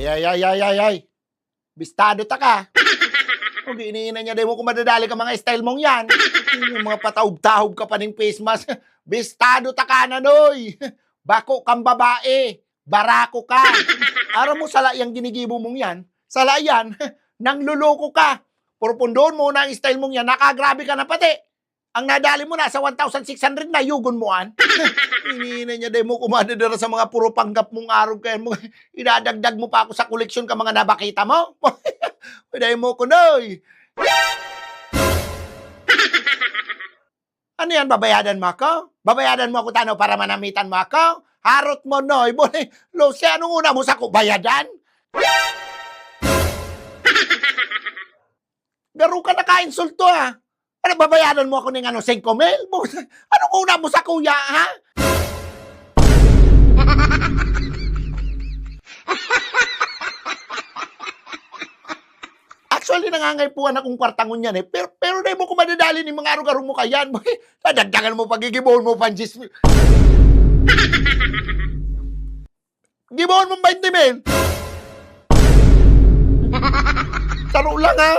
Ay, ay, ay, ay, ay, ay. Bistado ta ka. Kung iniinan niya, di mo kung madadali ka mga style mong yan. Yung mga pataob-taob ka pa ng face mask. Bistado ta ka na, noy. Bako kang babae. Barako ka. Araw mo sala yung ginigibo mong yan. Sala yan. Nang luloko ka. Purpundon mo na ang style mong yan. Nakagrabe ka na pati. Ang nadali mo na sa 1,600 na yugon mo an. Iniinan niya, di mo kumadadara sa mga puro panggap mong araw kaya mo. Idadagdag mo pa ako sa koleksyon ka mga nabakita mo. Pwede mo ko, noy. Ano yan, babayadan mo ako? Babayadan mo ako tano para manamitan mo ako? Harot mo, noy. Bone, Lucy, anong una mo sa ko? Bayadan? Garo ka naka-insulto, ha? Ano, babayadan mo ako ng ano, 5 mil? Anong una mo sa kuya, ha? Actually, nangangaypuan akong kwartangon yan eh. Pero, pero na mo ko madadali ni mga araw-araw mo kayan. Dadagdagan mo pagigibon mo, panjis mo. Gibon mo 20 mil. Taro lang ha.